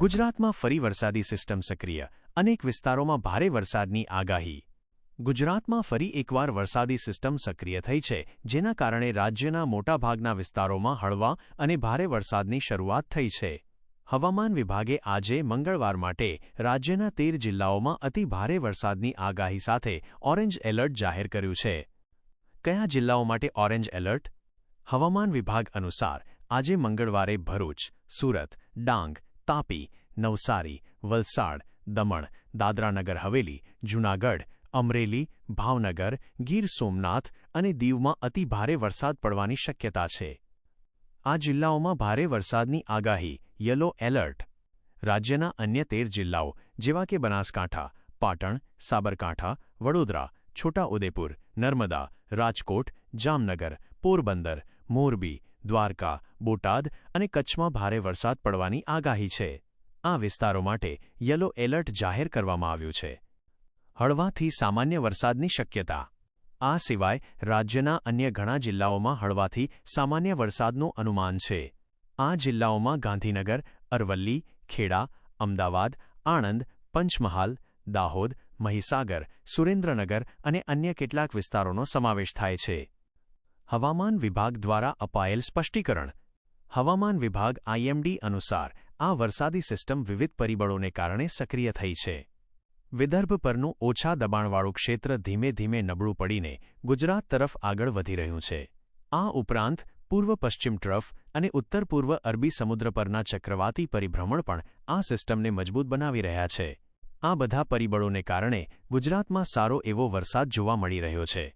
ગુજરાતમાં ફરી વરસાદી સિસ્ટમ સક્રિય. અનેક વિસ્તારોમાં ભારે વરસાદની આગાહી. ગુજરાતમાં ફરી એકવાર વરસાદી સિસ્ટમ સક્રિય થઈ છે, જેના કારણે રાજ્યના મોટાભાગના વિસ્તારોમાં હળવા અને ભારે વરસાદની શરૂઆત થઈ છે. હવામાન વિભાગે આજે મંગળવાર માટે રાજ્યના તેર જિલ્લાઓમાં અતિ ભારે વરસાદની આગાહી સાથે ઓરેન્જ એલર્ટ જાહેર કર્યું છે. કયા જિલ્લાઓ માટે ઓરેન્જ એલર્ટ? હવામાન વિભાગ અનુસાર, આજે મંગળવારે ભરૂચ, સુરત, ડાંગ તાપી, નવસારી, વલસાડ, દમણ, દાદરાનગર હવેલી, જૂનાગઢ, અમરેલી, ભાવનગર, ગીર સોમનાથ અને દીવમાં અતિ ભારે વરસાદ પડવાની શક્યતા છે. આ જિલ્લાઓમાં ભારે વરસાદની આગાહી, યલો એલર્ટ. રાજ્યના અન્ય તેર જિલ્લાઓ, જેવા કે બનાસકાંઠા, પાટણ, સાબરકાંઠા, વડોદરા, છોટાઉદેપુર, નર્મદા, રાજકોટ, જામનગર, પોરબંદર, મોરબી દ્વારકા, બોટાદ અને કચ્છમાં ભારે વરસાદ પડવાની આગાહી છે. આ વિસ્તારો માટે યલો એલર્ટ જાહેર કરવામાં આવ્યું છે. હળવાથી સામાન્ય વરસાદની શક્યતા. આ સિવાય રાજ્યના અન્ય ઘણા જિલ્લાઓમાં હળવાથી સામાન્ય વરસાદનું અનુમાન છે. આ જિલ્લાઓમાં ગાંધીનગર, અરવલ્લી, ખેડા, અમદાવાદ, આણંદ, પંચમહાલ, દાહોદ, મહીસાગર, સુરેન્દ્રનગર અને અન્ય કેટલાક વિસ્તારોનો સમાવેશ થાય છે. હવામાન વિભાગ દ્વારા અપાયેલ સ્પષ્ટીકરણ. હવામાન વિભાગ આઈએમડી અનુસાર આ વરસાદી સિસ્ટમ વિવિધ પરિબળોને કારણે સક્રિય થઈ છે. વિદર્ભ પરનું ઓછા દબાણવાળું ક્ષેત્ર ધીમે ધીમે નબળું પડીને ગુજરાત તરફ આગળ વધી રહ્યું છે. આ ઉપરાંત, પૂર્વ પશ્ચિમ ટ્રફ અને ઉત્તર પૂર્વ અરબી સમુદ્ર પરના ચક્રવાતી પરિભ્રમણ પણ આ સિસ્ટમને મજબૂત બનાવી રહ્યા છે. આ બધા પરિબળોને કારણે ગુજરાતમાં સારો એવો વરસાદ જોવા મળી રહ્યો છે.